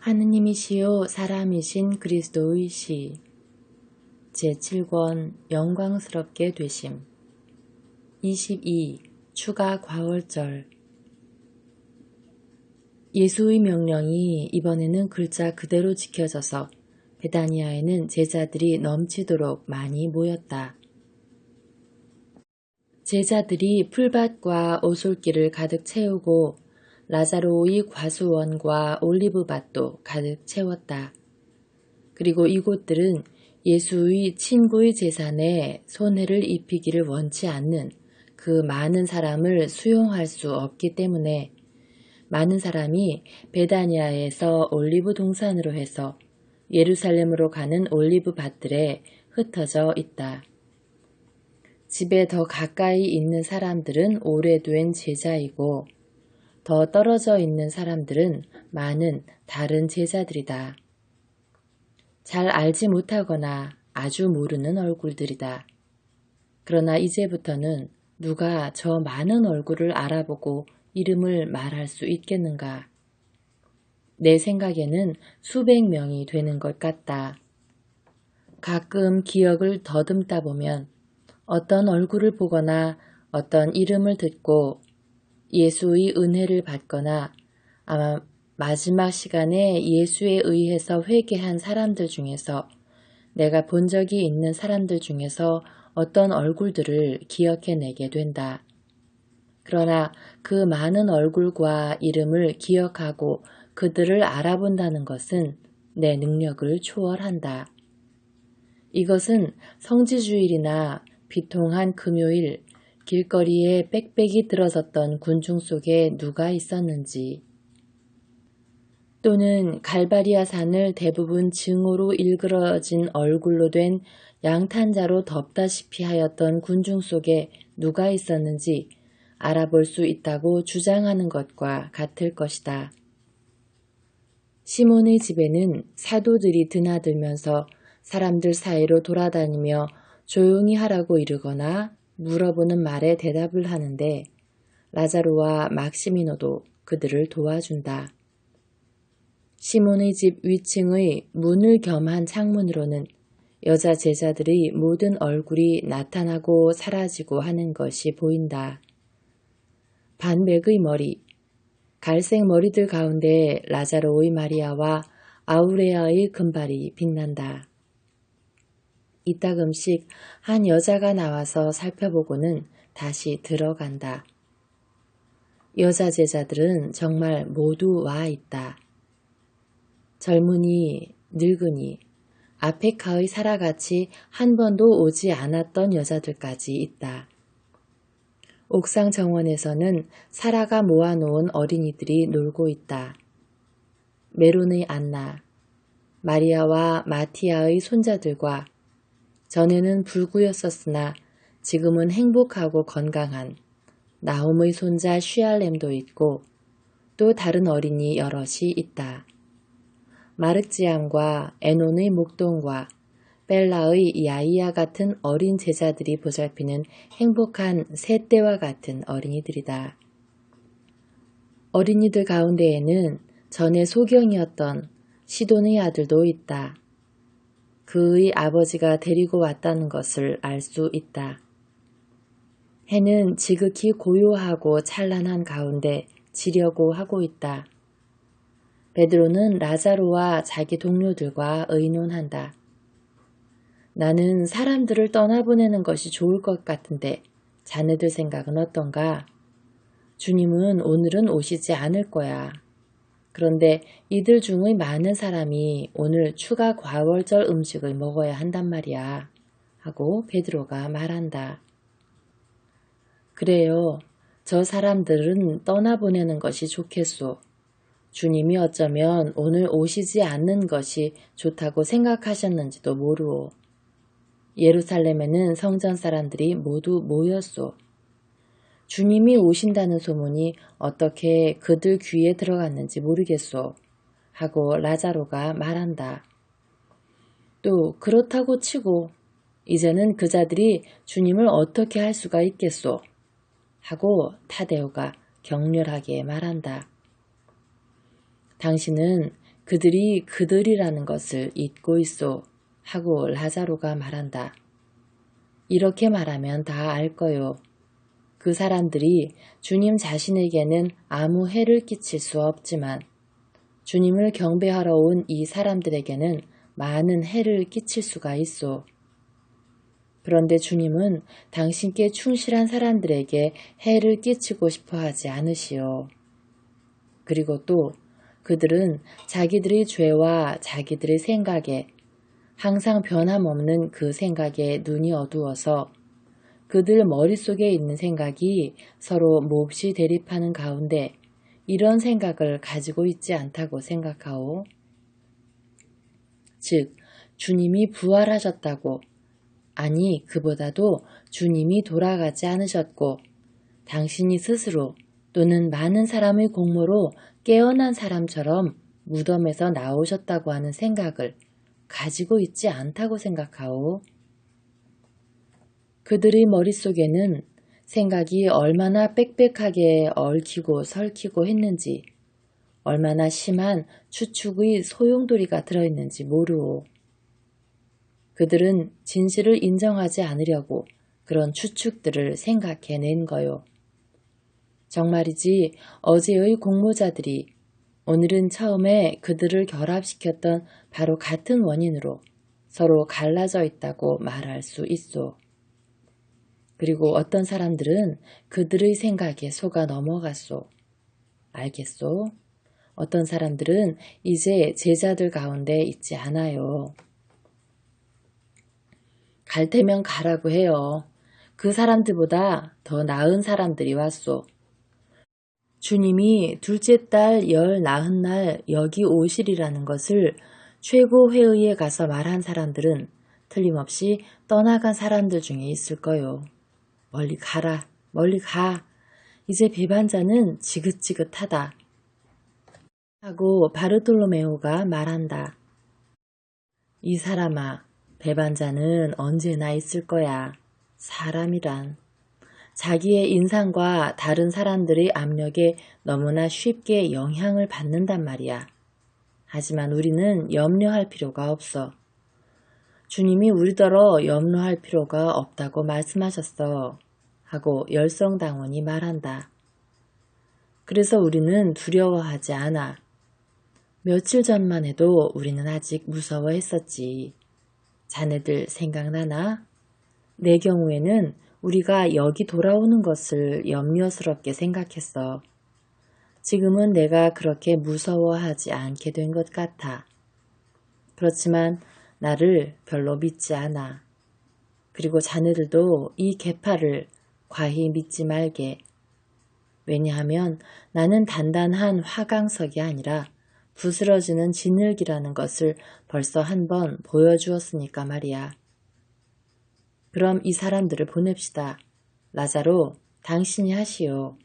하느님이시요 사람이신 그리스도의 시 제7권 영광스럽게 되심 22. 추가 과월절 예수의 명령이 이번에는 글자 그대로 지켜져서 베다니아에는 제자들이 넘치도록 많이 모였다. 제자들이 풀밭과 오솔길을 가득 채우고 라자로의 과수원과 올리브밭도 가득 채웠다. 그리고 이곳들은 예수의 친구의 재산에 손해를 입히기를 원치 않는 그 많은 사람을 수용할 수 없기 때문에 많은 사람이 베다니아에서 올리브 동산으로 해서 예루살렘으로 가는 올리브 밭들에 흩어져 있다. 집에 더 가까이 있는 사람들은 오래된 제자이고 더 떨어져 있는 사람들은 많은 다른 제자들이다. 잘 알지 못하거나 아주 모르는 얼굴들이다. 그러나 이제부터는 누가 저 많은 얼굴을 알아보고 이름을 말할 수 있겠는가? 내 생각에는 수백 명이 되는 것 같다. 가끔 기억을 더듬다 보면 어떤 얼굴을 보거나 어떤 이름을 듣고 예수의 은혜를 받거나 아마 마지막 시간에 예수에 의해서 회개한 사람들 중에서 내가 본 적이 있는 사람들 중에서 어떤 얼굴들을 기억해내게 된다. 그러나 그 많은 얼굴과 이름을 기억하고 그들을 알아본다는 것은 내 능력을 초월한다. 이것은 성지주일이나 비통한 금요일 길거리에 빽빽이 들어섰던 군중 속에 누가 있었는지 또는 갈바리아 산을 대부분 증오로 일그러진 얼굴로 된 양탄자로 덮다시피 하였던 군중 속에 누가 있었는지 알아볼 수 있다고 주장하는 것과 같을 것이다. 시몬의 집에는 사도들이 드나들면서 사람들 사이로 돌아다니며 조용히 하라고 이르거나 물어보는 말에 대답을 하는데 라자로와 막시미노도 그들을 도와준다. 시몬의 집 위층의 문을 겸한 창문으로는 여자 제자들의 모든 얼굴이 나타나고 사라지고 하는 것이 보인다. 반백의 머리, 갈색 머리들 가운데 라자로의 마리아와 아우레아의 금발이 빛난다. 이따금씩 한 여자가 나와서 살펴보고는 다시 들어간다. 여자 제자들은 정말 모두 와 있다. 젊은이, 늙은이, 아페카의 사라같이 한 번도 오지 않았던 여자들까지 있다. 옥상 정원에서는 사라가 모아놓은 어린이들이 놀고 있다. 메론의 안나, 마리아와 마티아의 손자들과 전에는 불구였었으나 지금은 행복하고 건강한 나홈의 손자 쉬알렘도 있고 또 다른 어린이 여럿이 있다. 마르지암과 에논의 목동과 벨라의 야이야 같은 어린 제자들이 보살피는 행복한 새떼와 같은 어린이들이다. 어린이들 가운데에는 전에 소경이었던 시돈의 아들도 있다. 그의 아버지가 데리고 왔다는 것을 알 수 있다. 해는 지극히 고요하고 찬란한 가운데 지려고 하고 있다. 베드로는 라자로와 자기 동료들과 의논한다. 나는 사람들을 떠나보내는 것이 좋을 것 같은데 자네들 생각은 어떤가? 주님은 오늘은 오시지 않을 거야. 그런데 이들 중의 많은 사람이 오늘 추가 과월절 음식을 먹어야 한단 말이야. 하고 베드로가 말한다. 그래요. 저 사람들은 떠나보내는 것이 좋겠소. 주님이 어쩌면 오늘 오시지 않는 것이 좋다고 생각하셨는지도 모르오. 예루살렘에는 성전 사람들이 모두 모였소. 주님이 오신다는 소문이 어떻게 그들 귀에 들어갔는지 모르겠소. 하고 라자로가 말한다. 또 그렇다고 치고 이제는 그 자들이 주님을 어떻게 할 수가 있겠소. 하고 타데오가 격렬하게 말한다. 당신은 그들이 그들이라는 것을 잊고 있소 하고 라자로가 말한다. 이렇게 말하면 다 알 거요. 그 사람들이 주님 자신에게는 아무 해를 끼칠 수 없지만 주님을 경배하러 온 이 사람들에게는 많은 해를 끼칠 수가 있소. 그런데 주님은 당신께 충실한 사람들에게 해를 끼치고 싶어 하지 않으시오. 그리고 또 그들은 자기들의 죄와 자기들의 생각에 항상 변함없는 그 생각에 눈이 어두워서 그들 머릿속에 있는 생각이 서로 몹시 대립하는 가운데 이런 생각을 가지고 있지 않다고 생각하오. 즉, 주님이 부활하셨다고, 아니, 그보다도 주님이 돌아가지 않으셨고, 당신이 스스로 또는 많은 사람의 공모로 깨어난 사람처럼 무덤에서 나오셨다고 하는 생각을 가지고 있지 않다고 생각하오. 그들의 머릿속에는 생각이 얼마나 빽빽하게 얽히고 설키고 했는지, 얼마나 심한 추측의 소용돌이가 들어있는지 모르오. 그들은 진실을 인정하지 않으려고 그런 추측들을 생각해낸 거요. 정말이지 어제의 공모자들이 오늘은 처음에 그들을 결합시켰던 바로 같은 원인으로 서로 갈라져 있다고 말할 수 있소. 그리고 어떤 사람들은 그들의 생각에 속아 넘어갔소. 알겠소? 어떤 사람들은 이제 제자들 가운데 있지 않아요. 갈 테면 가라고 해요. 그 사람들보다 더 나은 사람들이 왔소. 주님이 둘째 딸 열 나흔 날 여기 오시리라는 것을 최고회의에 가서 말한 사람들은 틀림없이 떠나간 사람들 중에 있을 거요. 멀리 가라, 멀리 가. 이제 배반자는 지긋지긋하다. 하고 바르톨로메오가 말한다. 이 사람아, 배반자는 언제나 있을 거야. 사람이란. 자기의 인상과 다른 사람들의 압력에 너무나 쉽게 영향을 받는단 말이야. 하지만 우리는 염려할 필요가 없어. 주님이 우리더러 염려할 필요가 없다고 말씀하셨어. 하고 열성당원이 말한다. 그래서 우리는 두려워하지 않아. 며칠 전만 해도 우리는 아직 무서워했었지. 자네들 생각나나? 내 경우에는 우리가 여기 돌아오는 것을 염려스럽게 생각했어. 지금은 내가 그렇게 무서워하지 않게 된 것 같아. 그렇지만 나를 별로 믿지 않아. 그리고 자네들도 이 개파를 과히 믿지 말게. 왜냐하면 나는 단단한 화강석이 아니라 부스러지는 진흙이라는 것을 벌써 한 번 보여주었으니까 말이야. 그럼 이 사람들을 보냅시다. 라자로, 당신이 하시오.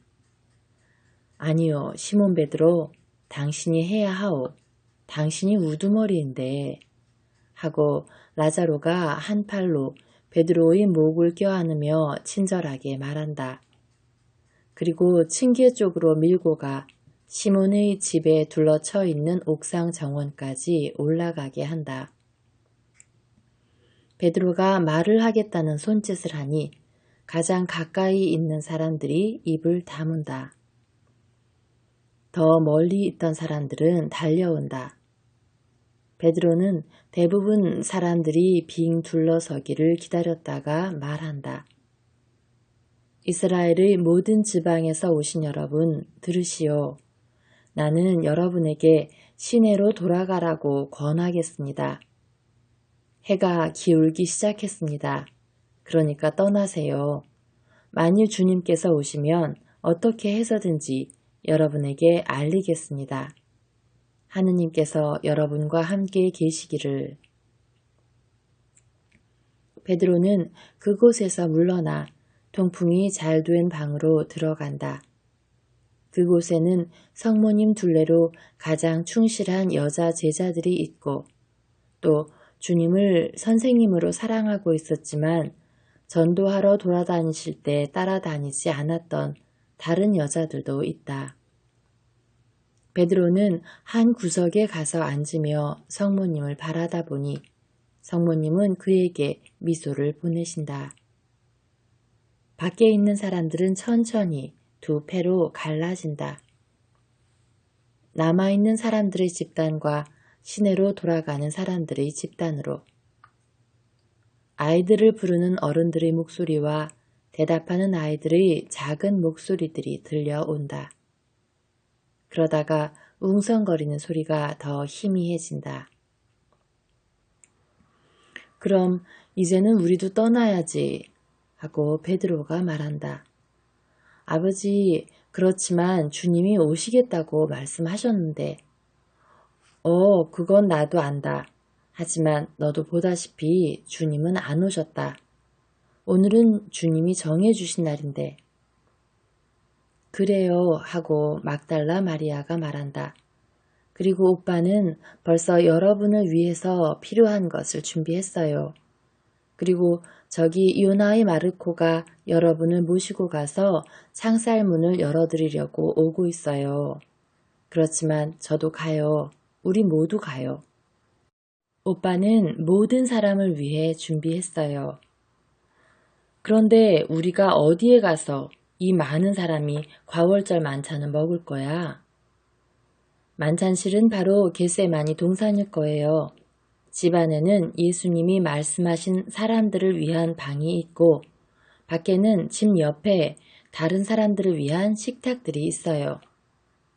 아니요, 시몬 베드로, 당신이 해야 하오. 당신이 우두머리인데. 하고 라자로가 한 팔로 베드로의 목을 껴안으며 친절하게 말한다. 그리고 층계 쪽으로 밀고 가 시몬의 집에 둘러쳐 있는 옥상 정원까지 올라가게 한다. 베드로가 말을 하겠다는 손짓을 하니 가장 가까이 있는 사람들이 입을 다문다. 더 멀리 있던 사람들은 달려온다. 베드로는 대부분 사람들이 빙 둘러서기를 기다렸다가 말한다. 이스라엘의 모든 지방에서 오신 여러분 들으시오. 나는 여러분에게 시내로 돌아가라고 권하겠습니다. 해가 기울기 시작했습니다. 그러니까 떠나세요. 만일 주님께서 오시면 어떻게 해서든지 여러분에게 알리겠습니다. 하느님께서 여러분과 함께 계시기를. 베드로는 그곳에서 물러나 통풍이 잘 된 방으로 들어간다. 그곳에는 성모님 둘레로 가장 충실한 여자 제자들이 있고 또 주님을 선생님으로 사랑하고 있었지만 전도하러 돌아다니실 때 따라다니지 않았던 다른 여자들도 있다. 베드로는 한 구석에 가서 앉으며 성모님을 바라다 보니 성모님은 그에게 미소를 보내신다. 밖에 있는 사람들은 천천히 두 패로 갈라진다. 남아있는 사람들의 집단과 시내로 돌아가는 사람들의 집단으로 아이들을 부르는 어른들의 목소리와 대답하는 아이들의 작은 목소리들이 들려온다. 그러다가 웅성거리는 소리가 더 희미해진다. 그럼 이제는 우리도 떠나야지 하고 베드로가 말한다. 아버지, 그렇지만 주님이 오시겠다고 말씀하셨는데, 어, 그건 나도 안다. 하지만 너도 보다시피 주님은 안 오셨다. 오늘은 주님이 정해주신 날인데. 그래요 하고 막달라 마리아가 말한다. 그리고 오빠는 벌써 여러분을 위해서 필요한 것을 준비했어요. 그리고 저기 요나의 마르코가 여러분을 모시고 가서 창살문을 열어드리려고 오고 있어요. 그렇지만 저도 가요. 우리 모두 가요. 오빠는 모든 사람을 위해 준비했어요. 그런데 우리가 어디에 가서 이 많은 사람이 과월절 만찬을 먹을 거야? 만찬실은 바로 겟세마니 동산일 거예요. 집 안에는 예수님이 말씀하신 사람들을 위한 방이 있고 밖에는 집 옆에 다른 사람들을 위한 식탁들이 있어요.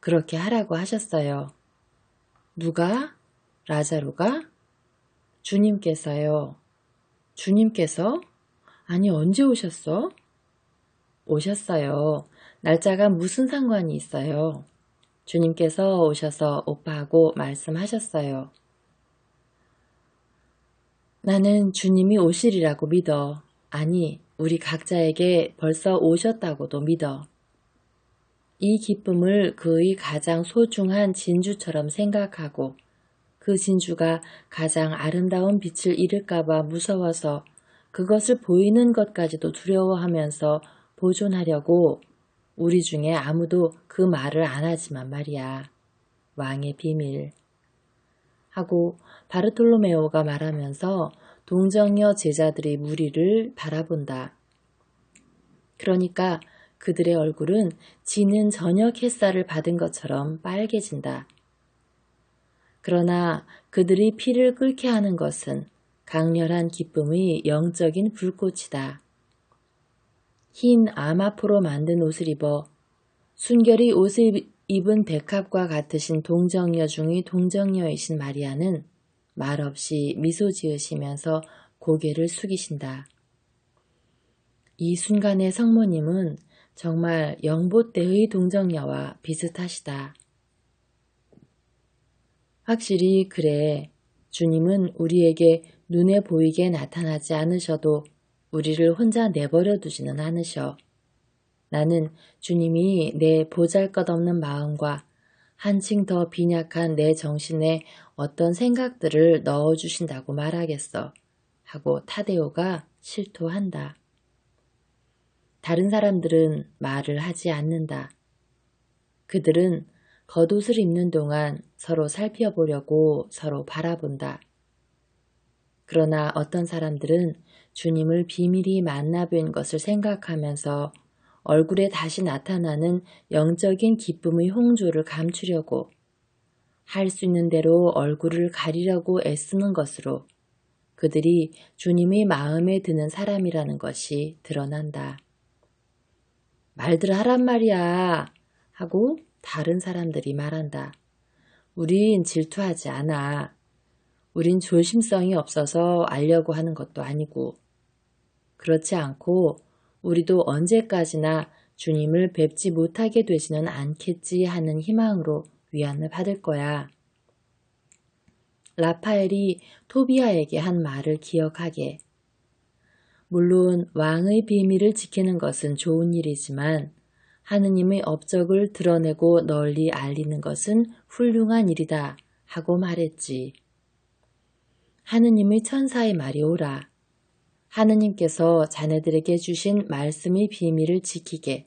그렇게 하라고 하셨어요. 누가? 라자로가? 주님께서요. 주님께서? 아니, 언제 오셨어? 오셨어요. 날짜가 무슨 상관이 있어요? 주님께서 오셔서 오빠하고 말씀하셨어요. 나는 주님이 오시리라고 믿어. 아니, 우리 각자에게 벌써 오셨다고도 믿어. 이 기쁨을 그의 가장 소중한 진주처럼 생각하고 그 진주가 가장 아름다운 빛을 잃을까봐 무서워서 그것을 보이는 것까지도 두려워하면서 보존하려고 우리 중에 아무도 그 말을 안 하지만 말이야. 왕의 비밀. 하고 바르톨로메오가 말하면서 동정녀 제자들의 무리를 바라본다. 그러니까 그들의 얼굴은 지는 저녁 햇살을 받은 것처럼 빨개진다. 그러나 그들이 피를 끓게 하는 것은 강렬한 기쁨의 영적인 불꽃이다. 흰 아마포로 만든 옷을 입어 순결히 옷을 입은 백합과 같으신 동정녀 중의 동정녀이신 마리아는 말없이 미소 지으시면서 고개를 숙이신다. 이 순간의 성모님은 정말 영보 때의 동정녀와 비슷하시다. 확실히 그래. 주님은 우리에게 눈에 보이게 나타나지 않으셔도 우리를 혼자 내버려 두지는 않으셔. 나는 주님이 내 보잘 것 없는 마음과 한층 더 빈약한 내 정신에 어떤 생각들을 넣어주신다고 말하겠어. 하고 타데오가 실토한다. 다른 사람들은 말을 하지 않는다. 그들은 겉옷을 입는 동안 서로 살펴보려고 서로 바라본다. 그러나 어떤 사람들은 주님을 비밀히 만나뵌 것을 생각하면서 얼굴에 다시 나타나는 영적인 기쁨의 홍조를 감추려고 할 수 있는 대로 얼굴을 가리려고 애쓰는 것으로 그들이 주님의 마음에 드는 사람이라는 것이 드러난다. 말들 하란 말이야 하고 다른 사람들이 말한다. 우린 질투하지 않아. 우린 조심성이 없어서 알려고 하는 것도 아니고. 그렇지 않고 우리도 언제까지나 주님을 뵙지 못하게 되지는 않겠지 하는 희망으로 위안을 받을 거야. 라파엘이 토비아에게 한 말을 기억하게. 물론 왕의 비밀을 지키는 것은 좋은 일이지만 하느님의 업적을 드러내고 널리 알리는 것은 훌륭한 일이다 하고 말했지. 하느님의 천사의 말이 오라. 하느님께서 자네들에게 주신 말씀의 비밀을 지키게.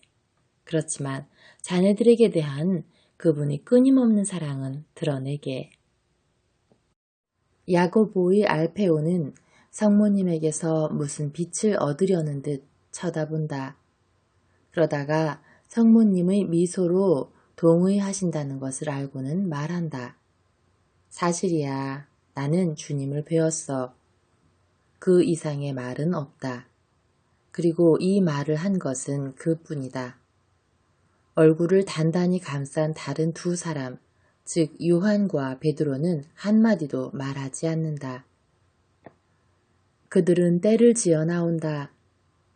그렇지만 자네들에게 대한 그분이 끊임없는 사랑은 드러내게. 야고보의 알페오는 성모님에게서 무슨 빛을 얻으려는 듯 쳐다본다. 그러다가 성모님의 미소로 동의하신다는 것을 알고는 말한다. 사실이야. 나는 주님을 배웠어. 그 이상의 말은 없다. 그리고 이 말을 한 것은 그뿐이다. 얼굴을 단단히 감싼 다른 두 사람, 즉 요한과 베드로는 한마디도 말하지 않는다. 그들은 때를 지어 나온다.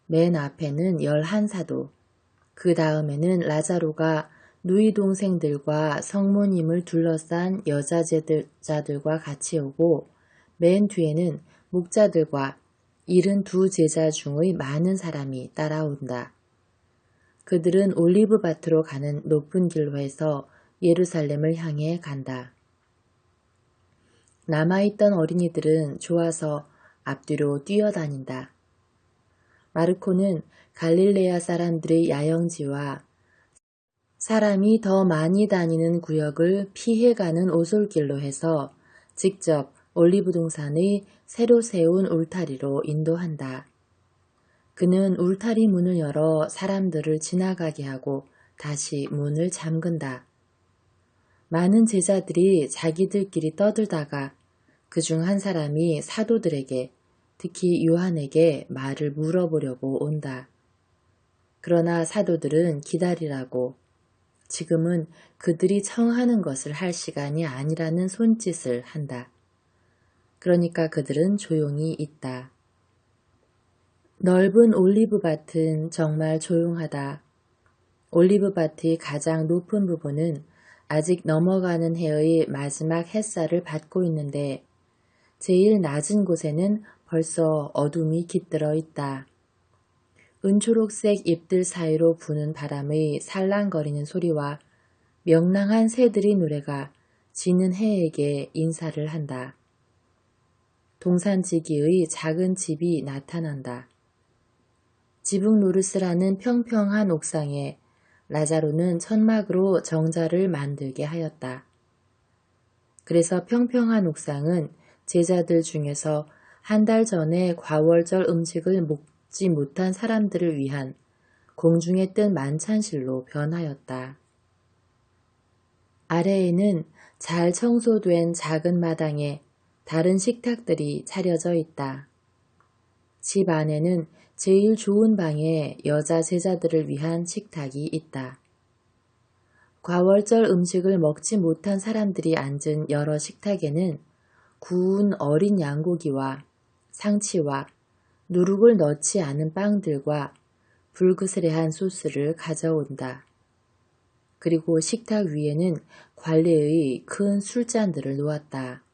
맨 앞에는 열한 사도, 그 다음에는 라자로가 누이 동생들과 성모님을 둘러싼 여자제자들과 같이 오고 맨 뒤에는 목자들과 일흔 두 제자 중의 많은 사람이 따라온다. 그들은 올리브 밭으로 가는 높은 길로 해서 예루살렘을 향해 간다. 남아있던 어린이들은 좋아서 앞뒤로 뛰어다닌다. 마르코는 갈릴레아 사람들의 야영지와 사람이 더 많이 다니는 구역을 피해가는 오솔길로 해서 직접 올리브 동산의 새로 세운 울타리로 인도한다. 그는 울타리 문을 열어 사람들을 지나가게 하고 다시 문을 잠근다. 많은 제자들이 자기들끼리 떠들다가 그 중 한 사람이 사도들에게 특히 요한에게 말을 물어보려고 온다. 그러나 사도들은 기다리라고 지금은 그들이 청하는 것을 할 시간이 아니라는 손짓을 한다. 그러니까 그들은 조용히 있다. 넓은 올리브 밭은 정말 조용하다. 올리브 밭의 가장 높은 부분은 아직 넘어가는 해의 마지막 햇살을 받고 있는데 제일 낮은 곳에는 벌써 어둠이 깃들어 있다. 은초록색 잎들 사이로 부는 바람의 살랑거리는 소리와 명랑한 새들의 노래가 지는 해에게 인사를 한다. 동산지기의 작은 집이 나타난다. 지붕 노르스라는 평평한 옥상에 라자로는 천막으로 정자를 만들게 하였다. 그래서 평평한 옥상은 제자들 중에서 한 달 전에 과월절 음식을 먹지 못한 사람들을 위한 공중에 뜬 만찬실로 변하였다. 아래에는 잘 청소된 작은 마당에 다른 식탁들이 차려져 있다. 집 안에는 제일 좋은 방에 여자 제자들을 위한 식탁이 있다. 과월절 음식을 먹지 못한 사람들이 앉은 여러 식탁에는 구운 어린 양고기와 상치와 누룩을 넣지 않은 빵들과 불그스레한 소스를 가져온다. 그리고 식탁 위에는 관례의 큰 술잔들을 놓았다.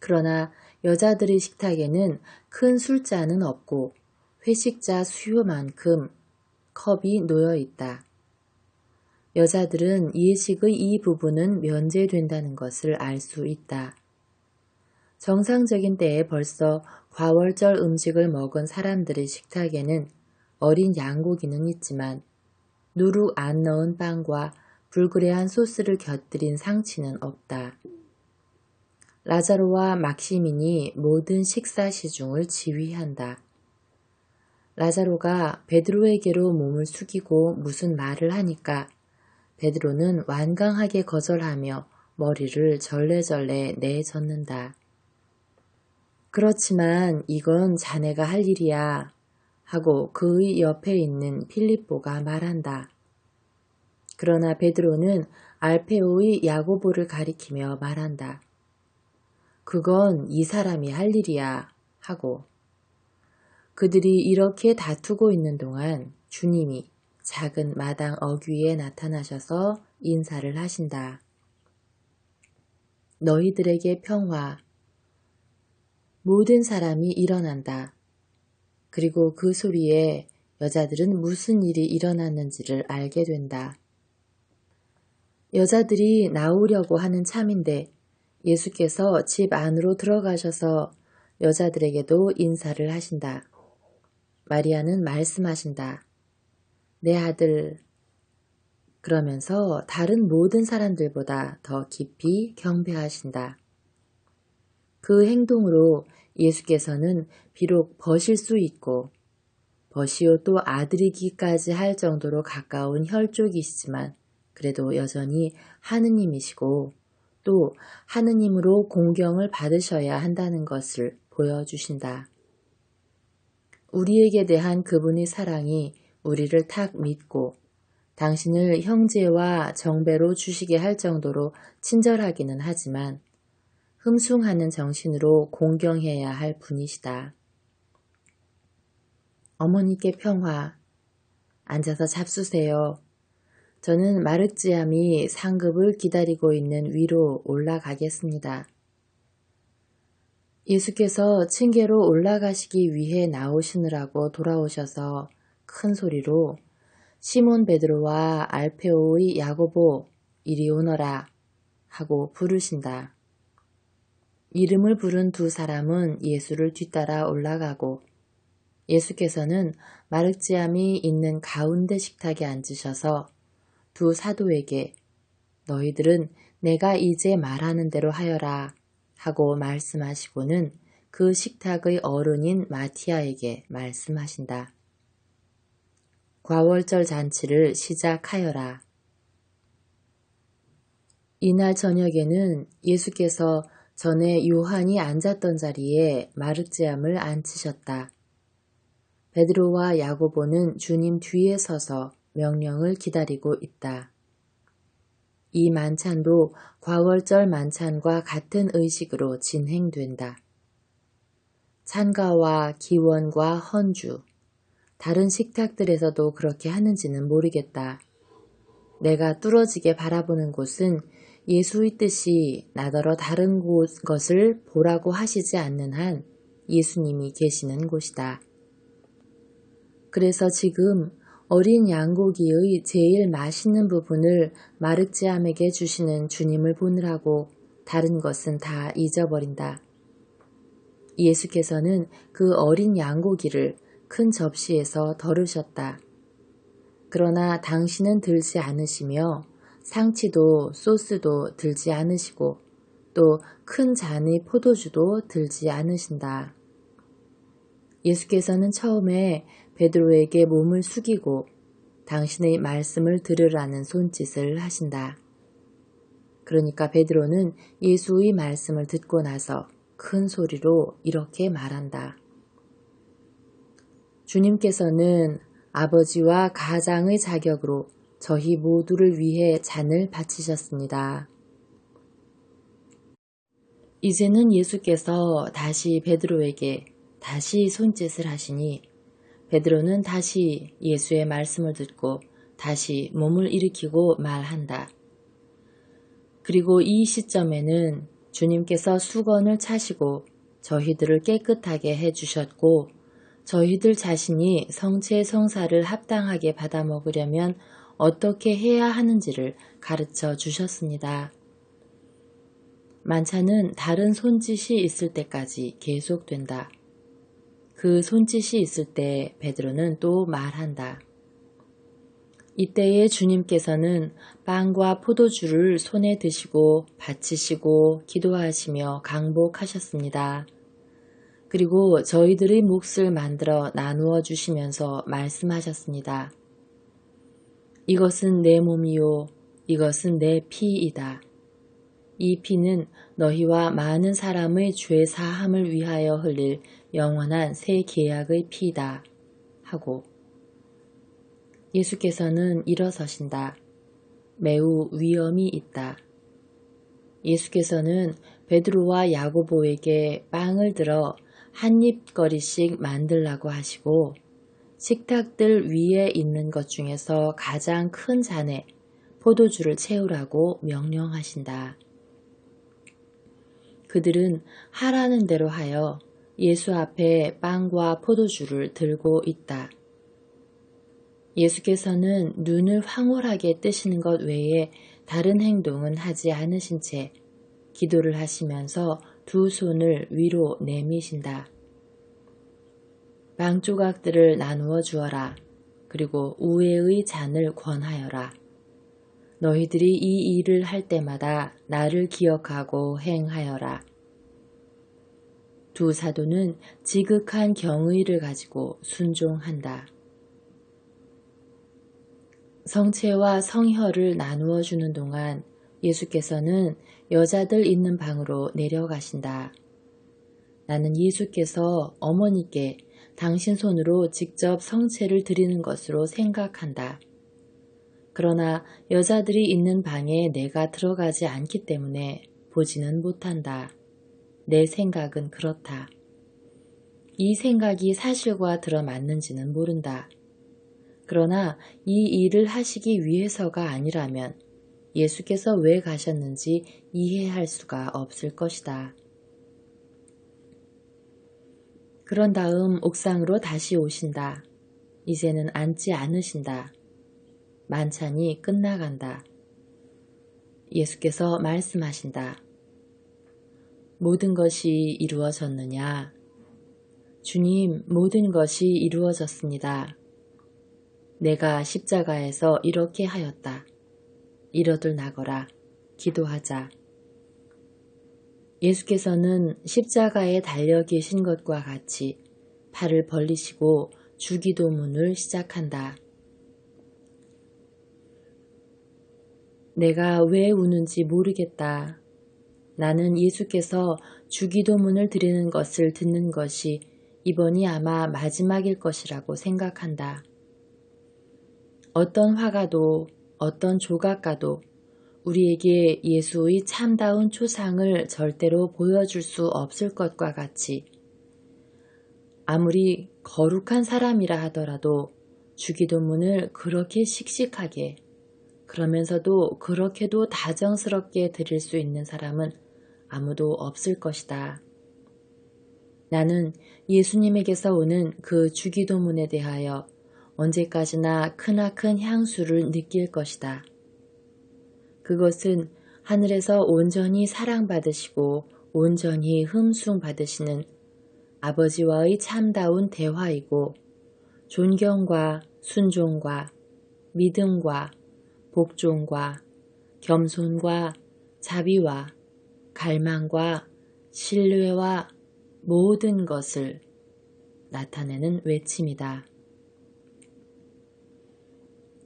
그러나 여자들의 식탁에는 큰 술잔은 없고 회식자 수요만큼 컵이 놓여 있다. 여자들은 예식의 이 부분은 면제된다는 것을 알 수 있다. 정상적인 때에 벌써 과월절 음식을 먹은 사람들의 식탁에는 어린 양고기는 있지만 누룩 안 넣은 빵과 불그레한 소스를 곁들인 상치는 없다. 라자로와 막시민이 모든 식사 시중을 지휘한다. 라자로가 베드로에게로 몸을 숙이고 무슨 말을 하니까 베드로는 완강하게 거절하며 머리를 절레절레 내젓는다. 그렇지만 이건 자네가 할 일이야 하고 그의 옆에 있는 필립보가 말한다. 그러나 베드로는 알페오의 야고보를 가리키며 말한다. 그건 이 사람이 할 일이야 하고 그들이 이렇게 다투고 있는 동안 주님이 작은 마당 어귀에 나타나셔서 인사를 하신다. 너희들에게 평화. 모든 사람이 일어난다. 그리고 그 소리에 여자들은 무슨 일이 일어났는지를 알게 된다. 여자들이 나오려고 하는 참인데 예수께서 집 안으로 들어가셔서 여자들에게도 인사를 하신다. 마리아는 말씀하신다. 내 아들, 그러면서 다른 모든 사람들보다 더 깊이 경배하신다. 그 행동으로 예수께서는 비록 버실 수 있고 버시오 또 아들이기까지 할 정도로 가까운 혈족이시지만 그래도 여전히 하느님이시고 또 하느님으로 공경을 받으셔야 한다는 것을 보여주신다. 우리에게 대한 그분의 사랑이 우리를 탁 믿고 당신을 형제와 정배로 주시게 할 정도로 친절하기는 하지만 흠숭하는 정신으로 공경해야 할 분이시다. 어머니께 평화. 앉아서 잡수세요. 저는 마르지암이 상급을 기다리고 있는 위로 올라가겠습니다. 예수께서 층계로 올라가시기 위해 나오시느라고 돌아오셔서 큰 소리로 시몬 베드로와 알페오의 야고보 이리 오너라 하고 부르신다. 이름을 부른 두 사람은 예수를 뒤따라 올라가고 예수께서는 마르지암이 있는 가운데 식탁에 앉으셔서 두 사도에게 너희들은 내가 이제 말하는 대로 하여라 하고 말씀하시고는 그 식탁의 어른인 마티아에게 말씀하신다. 과월절 잔치를 시작하여라. 이날 저녁에는 예수께서 전에 요한이 앉았던 자리에 마르지암을 앉히셨다. 베드로와 야고보는 주님 뒤에 서서 명령을 기다리고 있다. 이 만찬도 과월절 만찬과 같은 의식으로 진행된다. 찬가와 기원과 헌주, 다른 식탁들에서도 그렇게 하는지는 모르겠다. 내가 뚫어지게 바라보는 곳은 예수의 뜻이 나더러 다른 곳, 것을 보라고 하시지 않는 한 예수님이 계시는 곳이다. 그래서 지금 어린 양고기의 제일 맛있는 부분을 마르지암에게 주시는 주님을 보느라고 다른 것은 다 잊어버린다. 예수께서는 그 어린 양고기를 큰 접시에서 덜으셨다. 그러나 당신은 들지 않으시며 상치도 소스도 들지 않으시고 또 큰 잔의 포도주도 들지 않으신다. 예수께서는 처음에 베드로에게 몸을 숙이고 당신의 말씀을 들으라는 손짓을 하신다. 그러니까 베드로는 예수의 말씀을 듣고 나서 큰 소리로 이렇게 말한다. 주님께서는 아버지와 가장의 자격으로 저희 모두를 위해 잔을 바치셨습니다. 이제는 예수께서 다시 베드로에게 다시 손짓을 하시니 베드로는 다시 예수의 말씀을 듣고 다시 몸을 일으키고 말한다. 그리고 이 시점에는 주님께서 수건을 차시고 저희들을 깨끗하게 해주셨고 저희들 자신이 성체 성사를 합당하게 받아 먹으려면 어떻게 해야 하는지를 가르쳐 주셨습니다. 만찬은 다른 손짓이 있을 때까지 계속된다. 그 손짓이 있을 때 베드로는 또 말한다. 이때에 주님께서는 빵과 포도주를 손에 드시고 바치시고 기도하시며 강복하셨습니다. 그리고 저희들의 몫을 만들어 나누어 주시면서 말씀하셨습니다. 이것은 내 몸이요. 이것은 내 피이다. 이 피는 너희와 많은 사람의 죄 사함을 위하여 흘릴 영원한 새 계약의 피다. 하고 예수께서는 일어서신다. 매우 위험이 있다. 예수께서는 베드로와 야고보에게 빵을 들어 한 입거리씩 만들라고 하시고 식탁들 위에 있는 것 중에서 가장 큰 잔에 포도주를 채우라고 명령하신다. 그들은 하라는 대로 하여 예수 앞에 빵과 포도주를 들고 있다. 예수께서는 눈을 황홀하게 뜨시는 것 외에 다른 행동은 하지 않으신 채 기도를 하시면서 두 손을 위로 내미신다. 빵 조각들을 나누어 주어라. 그리고 우애의 잔을 권하여라. 너희들이 이 일을 할 때마다 나를 기억하고 행하여라. 두 사도는 지극한 경의를 가지고 순종한다. 성체와 성혈을 나누어 주는 동안 예수께서는 여자들 있는 방으로 내려가신다. 나는 예수께서 어머니께 당신 손으로 직접 성체를 드리는 것으로 생각한다. 그러나 여자들이 있는 방에 내가 들어가지 않기 때문에 보지는 못한다. 내 생각은 그렇다. 이 생각이 사실과 들어맞는지는 모른다. 그러나 이 일을 하시기 위해서가 아니라면 예수께서 왜 가셨는지 이해할 수가 없을 것이다. 그런 다음 옥상으로 다시 오신다. 이제는 앉지 않으신다. 만찬이 끝나간다. 예수께서 말씀하신다. 모든 것이 이루어졌느냐? 주님, 모든 것이 이루어졌습니다. 내가 십자가에서 이렇게 하였다. 이러들 나거라. 기도하자. 예수께서는 십자가에 달려 계신 것과 같이 팔을 벌리시고 주기도문을 시작한다. 내가 왜 우는지 모르겠다. 나는 예수께서 주기도문을 드리는 것을 듣는 것이 이번이 아마 마지막일 것이라고 생각한다. 어떤 화가도 어떤 조각가도 우리에게 예수의 참다운 초상을 절대로 보여줄 수 없을 것과 같이 아무리 거룩한 사람이라 하더라도 주기도문을 그렇게 씩씩하게 그러면서도 그렇게도 다정스럽게 드릴 수 있는 사람은 아무도 없을 것이다. 나는 예수님에게서 오는 그 주기도문에 대하여 언제까지나 크나큰 향수를 느낄 것이다. 그것은 하늘에서 온전히 사랑받으시고 온전히 흠숭받으시는 아버지와의 참다운 대화이고 존경과 순종과 믿음과 복종과 겸손과 자비와 갈망과 신뢰와 모든 것을 나타내는 외침이다.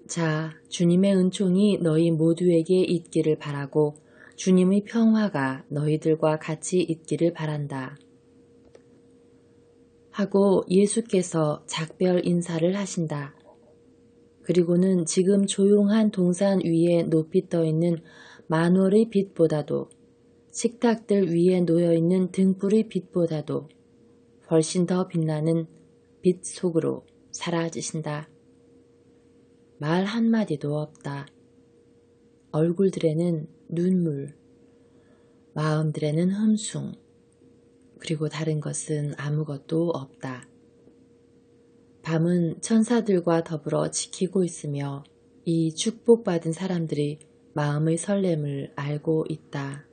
자, 주님의 은총이 너희 모두에게 있기를 바라고 주님의 평화가 너희들과 같이 있기를 바란다. 하고 예수께서 작별 인사를 하신다. 그리고는 지금 조용한 동산 위에 높이 떠 있는 만월의 빛보다도 식탁들 위에 놓여 있는 등불의 빛보다도 훨씬 더 빛나는 빛 속으로 사라지신다. 말 한마디도 없다. 얼굴들에는 눈물, 마음들에는 흠숭, 그리고 다른 것은 아무것도 없다. 밤은 천사들과 더불어 지키고 있으며 이 축복받은 사람들이 마음의 설렘을 알고 있다.